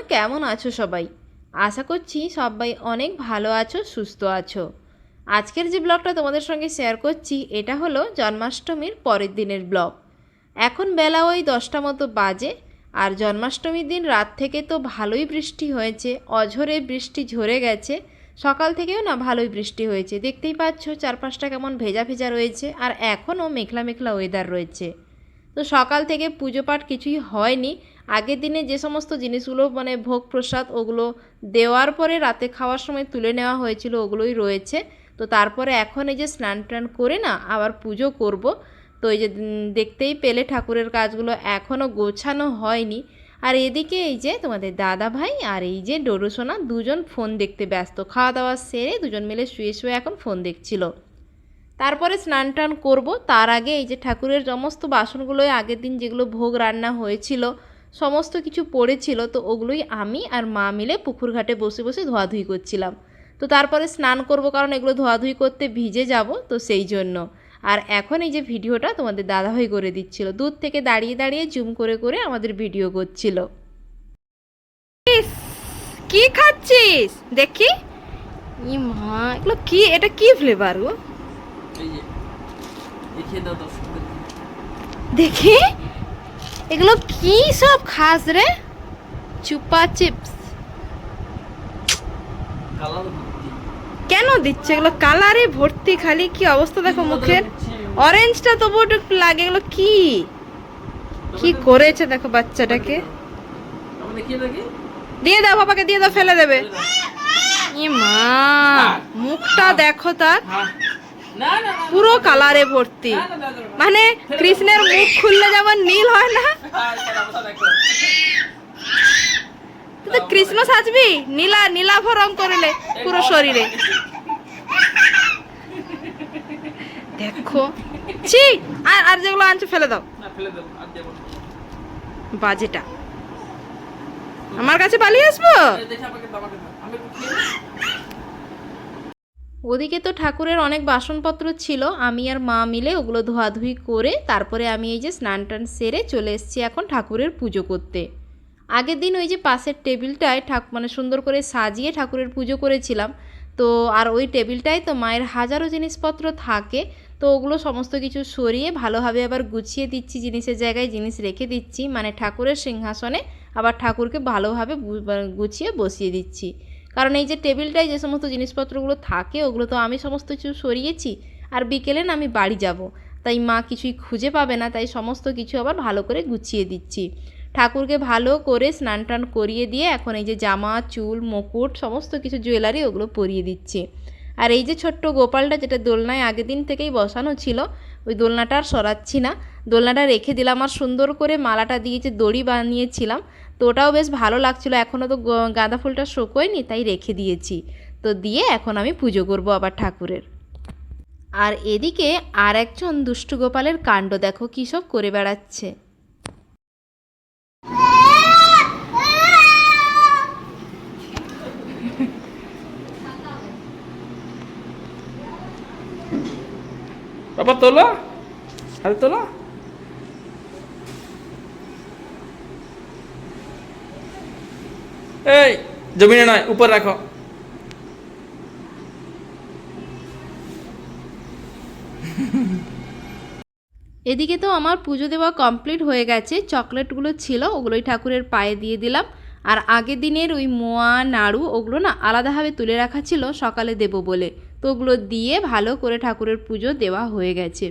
আছো সবাই? আশা করছি সবাই অনেক ভালো আছো, সুস্থ আছো। আজকের যে ব্লগটা তোমাদের সঙ্গে শেয়ার করছি, এটা হলো জন্মাষ্টমীর পরের দিনের ব্লগ। এখন বেলা ওই দশটা মতো বাজে আর জন্মাষ্টমীর দিন রাত থেকে তো ভালোই বৃষ্টি হয়েছে, অঝরে বৃষ্টি ঝরে গেছে, সকাল থেকেও না ভালোই বৃষ্টি হয়েছে। দেখতেই পাচ্ছ চারপাশটা কেমন ভেজা ভেজা রয়েছে আর এখনও মেঘলা মেঘলা ওয়েদার রয়েছে। তো সকাল থেকে পুজো পাঠ কিছুই হয়নি আগের দিনে যে সমস্ত জিনিসগুলো মানে ভোগ প্রসাদ ওগুলো দেওয়ার পরে রাতে খাওয়ার সময় তুলে নেওয়া হয়েছিল, ওগুলোই রয়েছে। তো তারপরে এখন এই যে স্নান টান করে না আবার পুজো করব। তো এই যে দেখতেই পেলে ঠাকুরের কাজগুলো এখনও গোছানো হয়নি। আর এদিকে এই যে তোমাদের দাদা ভাই আর এই যে ডোরোসোনা দুজন ফোন দেখতে ব্যস্ত। খাওয়া দাওয়া সেরে দুজন মিলে শুয়ে শুয়ে এখন ফোন দেখছিল। তারপরে স্নান টান করব। তার আগে এই যে ঠাকুরের সমস্ত বাসনগুলো আগের দিন যেগুলো ভোগ রান্না হয়েছিল সমস্ত কিছু পড়েছিল তো ওগুলোই আমি আর মা মিলে পুকুর ঘাটে বসে বসে ধোয়াধুয়ি করছিলাম। তো তারপরে স্নান করব কারণ এগুলো ধোয়াধুয়ি করতে ভিজে যাব তো সেই জন্য। আর এখন এই যে ভিডিওটা তোমাদের দাদাভাই করে দিচ্ছিল দূর থেকে দাঁড়িয়ে দাঁড়িয়ে জুম করে করে আমাদের ভিডিও করছিল। কি খাচ্ছিস? দেখি। ই মা এগুলো কি? এটা কি ফ্লেভার গো? দেখি। এগুলো কি সব খাস রে? চুপা চিপস। কেন দিচ্ছে? এগুলো কালারে ভর্তি খালি কি অবস্থা দেখো মুখের? অরেঞ্জটা তবু একটু লাগে এগুলো কি? কি করেছে দেখো বাচ্চাটাকে? দিয়ে দাও বাবাকে দিয়ে দাও ফেলে দেবে। মা মুখটা দেখো তার। হ্যাঁ। পুরো কালারে ভর্তি। মানে কৃষ্ণের মুখ খুললে যেমন নীল হয় না। তুই তো কৃষ্ণ সাজবি নীলা নীলাভ রং করলে পুরো শরীরে দেখো ছি, আর আর যেগুলো আনছো ফেলে দাও। বাজেটা আমার কাছে পালিয়ে আসব এই দেখে আমাকে দাও, আমাকে দাও। আমি একটু খেয়ে নিই। ওদিকে তো ঠাকুরের অনেক বাসনপত্র ছিল। আমি আর মা মিলে ওগুলো ধোয়াধুয়ি করে তারপরে আমি এই যে স্নান টান সেরে চলে এসেছি এখন ঠাকুরের পুজো করতে। আগের দিন ওই যে পাশের টেবিলটায় ঠাক মানে সুন্দর করে সাজিয়ে ঠাকুরের পুজো করেছিলাম। তো আর ওই টেবিলটায় তো মায়ের হাজারো জিনিসপত্র থাকে। তো ওগুলো সমস্ত কিছু সরিয়ে ভালোভাবে আবার গুছিয়ে দিচ্ছি, জিনিসের জায়গায় জিনিস রেখে দিচ্ছি। মানে ঠাকুরের সিংহাসনে আবার ঠাকুরকে ভালোভাবে মানে গুছিয়ে বসিয়ে দিচ্ছি। কারণ এই যে টেবিলটায় যে সমস্ত জিনিসপত্রগুলো থাকে, ওগুলো তো আমি সমস্ত কিছু সরিয়েছি আর বিকেলে না আমি বাড়ি যাব। তাই মা কিছুই খুঁজে পাবে না, তাই সমস্ত কিছু আবার ভালো করে গুছিয়ে দিচ্ছি। ঠাকুরকে ভালো করে স্নান টান করিয়ে দিয়ে এখন এই যে জামা, চুল, মুকুট, সমস্ত কিছু জুয়েলারি ওগুলো পরিয়ে দিচ্ছি। আর এই যে ছোট্ট গোপালটা যেটা দোলনায় আগের দিন থেকেই বসানো ছিল ওই দোলনাটা আর সরাচ্ছি না। দোলনাটা রেখে দিলাম আর সুন্দর করে মালাটা দিয়ে যে দড়ি বানিয়েছিলাম, তো ওটাও বেশ ভালো লাগছিল। এখনও তো গাঁদা ফুলটা শোকোয়নি, তাই রেখে দিয়েছি। তো দিয়ে এখন আমি পুজো করব আবার ঠাকুরের। আর এদিকে আর একজন দুষ্টু গোপালের কাণ্ড, দেখো কী সব করে বেড়াচ্ছে। বাবা তোলো আরে তোলো এই জমিনে নয় উপর রাখো এদিকে তো আমার পুজো দেওয়া কমপ্লিট হয়ে গেছে, চকলেটগুলো ছিল, ওগুলোই ঠাকুরের পায়ে দিয়ে দিলাম। আর আগের দিনের ওই মোয়া, নাড়ু, ওগুলো না আলাদাভাবে তুলে রাখা ছিল, সকালে দেব বলে। তো ওগুলো দিয়ে ভালো করে ঠাকুরের পুজো দেওয়া হয়ে গেছে।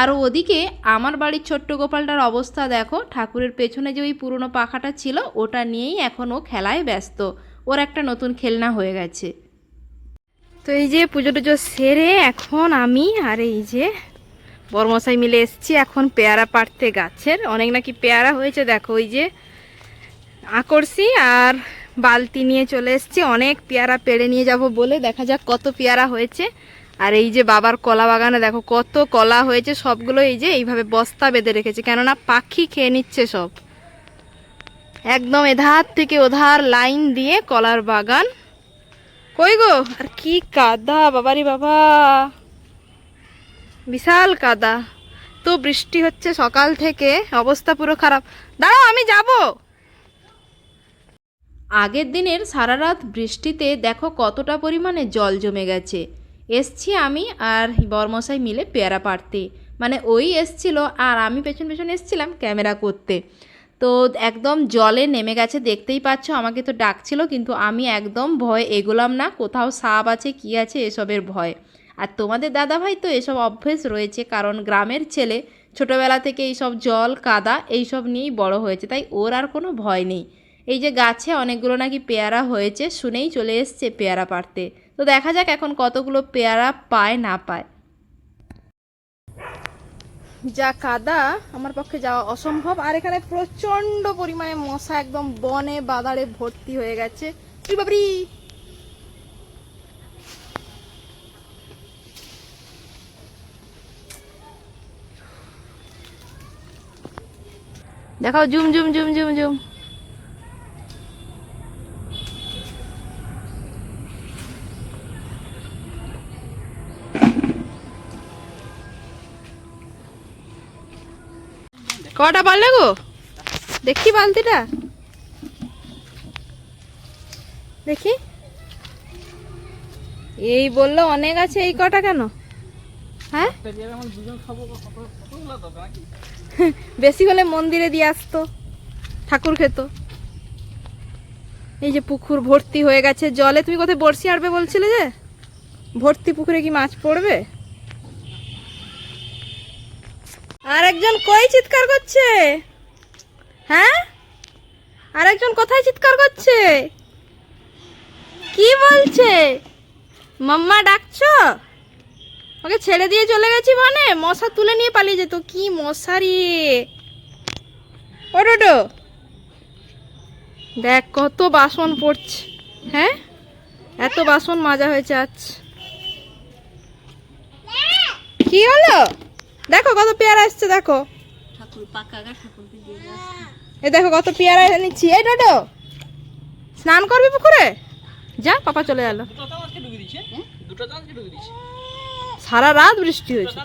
আর ওদিকে আমার বাড়ির ছোট্ট গোপালটার অবস্থা দেখো, ঠাকুরের পেছনে যে ওই পুরনো পাখাটা ছিল, ওটা নিয়েই এখন ও খেলায় ব্যস্ত। ওর একটা নতুন খেলনা হয়ে গেছে। তো এই যে পুজো টুজো সেরে এখন আমি আর এই যে বরমশাই মিলে এসছি এখন পেয়ারা পাড়তে গাছের। অনেক নাকি পেয়ারা হয়েছে, দেখো ওই যে আকর্ষি আর বালতি নিয়ে চলে এসছি। অনেক পেয়ারা পেড়ে নিয়ে যাব বলে। দেখা যাক কত পেয়ারা হয়েছে। আর এই যে বাবার কলা বাগানে দেখো কত কলা হয়েছে। সবগুলো এই যে এইভাবে বস্তা বেঁধে রেখেছে। কেননা পাখি খেয়ে নিচ্ছে সব। একদম এধার থেকে ওধার লাইন দিয়ে কলার বাগান। কই গো? আর কি কাদা, বাবারি বাবা। বিশাল কাদা। তো বৃষ্টি হচ্ছে সকাল থেকে। অবস্থা পুরো খারাপ। দাঁড়াও, আমি যাব। আগের দিনের সারা রাত বৃষ্টিতে দেখো কতটা পরিমাণে জল জমে গেছে। এসছি আমি আর বরমশাই মিলে পেয়ারা পাড়তে। মানে ওই এসছিল আর আমি পেছন পেছন এসছিলাম ক্যামেরা করতে। তো একদম জলে নেমে গেছে, দেখতেই পাচ্ছ, আমাকে তো ডাকছিল, কিন্তু আমি একদম ভয় এগোলাম না। কোথাও সাপ আছে, কি আছে, এসবের ভয়। আর তোমাদের দাদাভাই তো এসব অভ্যেস রয়েছে, কারণ গ্রামের ছেলে ছোটোবেলা থেকে এইসব জল, কাদা, এইসব নিয়েই বড় হয়েছে, তাই ওর আর কোনো ভয় নেই। এই যে গাছে অনেকগুলো নাকি পেয়ারা হয়েছে, শুনেই চলে এসছে পেয়ারা পাড়তে। তো দেখা যাক এখন কতগুলো পেয়ারা পায়, না পায়। যা কাদা, আমার পক্ষে যাওয়া অসম্ভব। আর এখানে প্রচণ্ড পরিমাণে মশা একদম বনে বাদারে ভর্তি হয়ে গেছে। বাবরি। দেখাও, zoom zoom zoom zoom zoom. কটা পারলে গো? দেখি বালতিটা। দেখি। এই বলল অনেক আছে, এই কটা কেন? হ্যাঁ? বেশি হলে মন্দিরে দিয়ে আসতো, ঠাকুর খেত। এই যে পুকুর ভর্তি হয়ে গেছে, জলে তুমি কোথায় বড়শি আড়বে বলছিলে যে? ভর্তি পুকুরে কি মাছ পড়বে? আর একজন কই চিৎকার করছে? হ্যাঁ? আর একজন কোথায় চিৎকার করছে? কি বলছে? মাম্মা ডাকছো? ওকে ছেড়ে দিয়ে চলে গেছি মানে মশা তুলে নিয়ে পালিয়ে যেত। কি মশারি? ও দেখ, কত বাসন পড়ছে। হ্যাঁ? এত বাসন মাজা হয়েছে আজ। কি হলো? দেখো কত পেয়ারা এসছে দেখো। ঠাকুর পাকা গা ঠাকুরকে দিয়ে এ দেখো কত পেয়ারা নিচ্ছি। এই ডোডো স্নান করবি পুকুরে? যা পাপা চলে গেল। দিচ্ছে সারা রাত বৃষ্টি হয়েছে।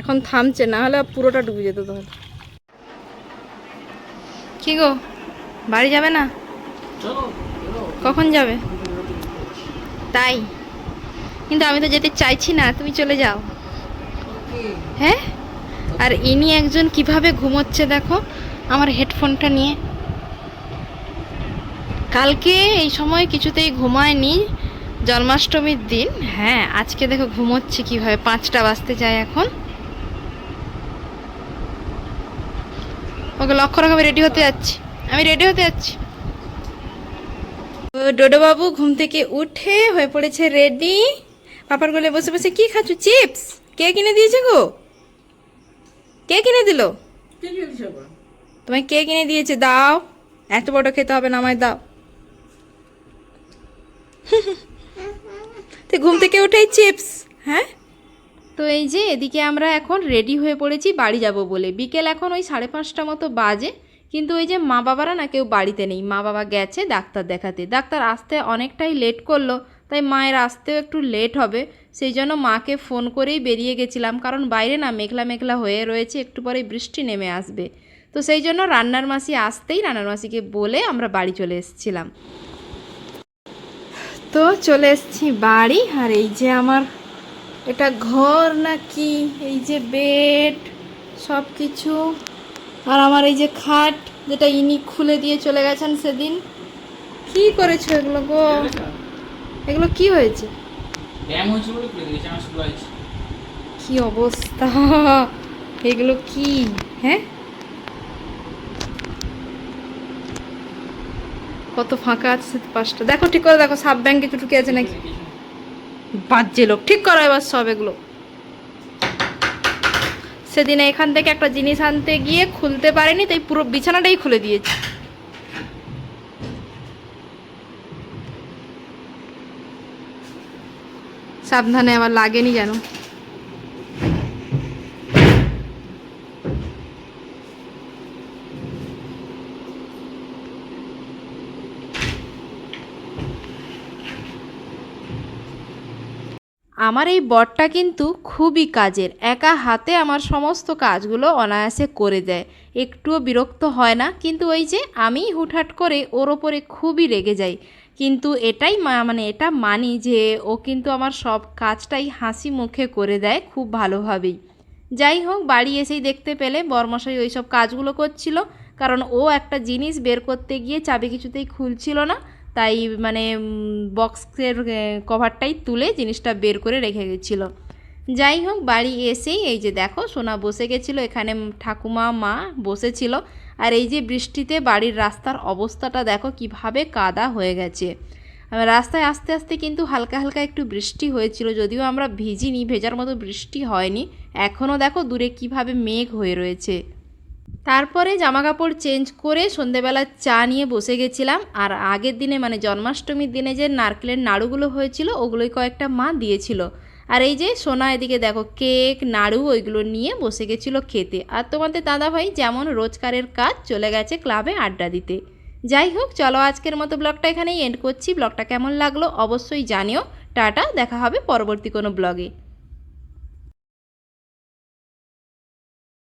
এখন থামছে না হলে পুরোটা ডুবে যেত তাহলে। কি গো বাড়ি যাবে না? কখন যাবে? তাই। কিন্তু আমি তো যেতে চাইছি না তুমি চলে যাও। হ্যাঁ? আর ইনি একজন কীভাবে ঘুমোচ্ছে দেখো? আমার হেডফোনটা নিয়ে। কালকে এই সময় কিছুতেই ঘুমায়নি, জন্মাষ্টমীর দিন। হ্যাঁ আজকে দেখো ঘুমোচ্ছে কীভাবে, পাঁচটা বাজতে যায় এখন। ওকে লক্ষ্য রাখো, আমি রেডি হতে যাচ্ছি। আমি রেডি হতে যাচ্ছি। ও ডোডো ঘুম থেকে উঠে হয়ে পড়েছে রেডি পাপার গোলে বসে বসে কি খাচ্ছ? চিপস? কে কিনে দিয়েছে গো? কে কিনে দিল? তোমায় কে কিনে দিয়েছে? দাও। এত বড় খেতে হবে না আমায় দাও। তো ঘুম থেকে উঠেই চিপস হ্যাঁ? তো এই যে এদিকে আমরা এখন রেডি হয়ে পড়েছি বাড়ি যাব বলে। বিকেল এখন ওই সাড়ে পাঁচটা মতো বাজে কিন্তু ওই যে মা বাবারা না কেউ বাড়িতে নেই। মা বাবা গেছে ডাক্তার দেখাতে। ডাক্তার আসতে অনেকটাই লেট করল তাই মায়ের আসতেও একটু লেট হবে। সেই জন্য মাকে ফোন করেই বেরিয়ে গেছিলাম, কারণ বাইরে না মেঘলা মেঘলা হয়ে রয়েছে, একটু পরেই বৃষ্টি নেমে আসবে। তো সেই জন্য রান্নার মাসি আসতেই রান্নার মাসিকে বলে আমরা বাড়ি চলে এসেছিলাম। তো চলে এসেছি বাড়ি, আর এই যে আমার এটা ঘর নাকি, এই যে বেড সব কিছু আর আমার এই যে খাট, যেটা ইনি খুলে দিয়ে চলে গেছেন সেদিন। কি করেছ এগুলো গো? এগুলো কি হয়েছে? ব্যায়াম কি অবস্থা? এগুলো কি? হ্যাঁ? কত ফাঁকা আছে পাঁচটা দেখো, ঠিক করে দেখো সাব ব্যাংকে টুটুকে আছে নাকি? বাজে লোক। ঠিক করো এবার সব এগুলো। সেদিন এখান থেকে একটা জিনিস আনতে গিয়ে খুলতে পারেনি, তাই পুরো বিছানাটাই খুলে দিয়েছে। সাবধানে আবার লাগেনি যেন। আমার এই বরটা কিন্তু খুবই কাজের। একা হাতে আমার সমস্ত কাজগুলো অনায়াসে করে দেয়। একটুও বিরক্ত হয় না, কিন্তু ওই যে আমি হুটহাট করে ওর ওপরে খুবই রেগে যাই। কিন্তু এটাই মানে এটা মানি যে ও কিন্তু আমার সব কাজটাই হাসি মুখে করে দেয় খুব ভালোভাবেই। যাই হোক, বাড়ি এসেই দেখতে পেলে বর্মশাই ওই সব কাজগুলো করছিল, কারণ ও একটা জিনিস বের করতে গিয়ে চাবি কিছুতেই খুলছিল না, তাই মানে বক্সের কভারটাই তুলে জিনিসটা বের করে রেখে গেছিল। যাই হোক বাড়ি এসেই এই যে দেখো সোনা বসে গেছিল, এখানে ঠাকুমা, মা বসেছিল। আর এই যে বৃষ্টিতে বাড়ির রাস্তার অবস্থাটা দেখো কীভাবে কাদা হয়ে গেছে। রাস্তায় আস্তে আস্তে কিন্তু হালকা হালকা একটু বৃষ্টি হয়েছিল, যদিও আমরা ভিজিনি, ভেজার মতো বৃষ্টি হয়নি। এখনও দেখো দূরে কীভাবে মেঘ হয়ে রয়েছে। তারপরে জামা কাপড় চেঞ্জ করে সন্ধেবেলা চা নিয়ে বসে গেছিলাম। আর আগের দিনে মানে জন্মাষ্টমীর দিনে যে নারকেলের নাড়ুগুলো হয়েছিল, ওগুলোই কয়েকটা মা দিয়েছিল। আর এই যে সোনা, এদিকে দেখো, কেক, নাড়ু, ওইগুলো নিয়ে বসে গেছিল খেতে। আর তোমাদের দাদাভাই যেমন রোজকারের কাজ, চলে গেছে ক্লাবে আড্ডা দিতে। যাই হোক, চলো আজকের মতো ব্লগটা এখানেই এন্ড করছি। ব্লগটা কেমন লাগল অবশ্যই জানিও। টাটা, দেখা হবে পরবর্তী কোনো ব্লগে।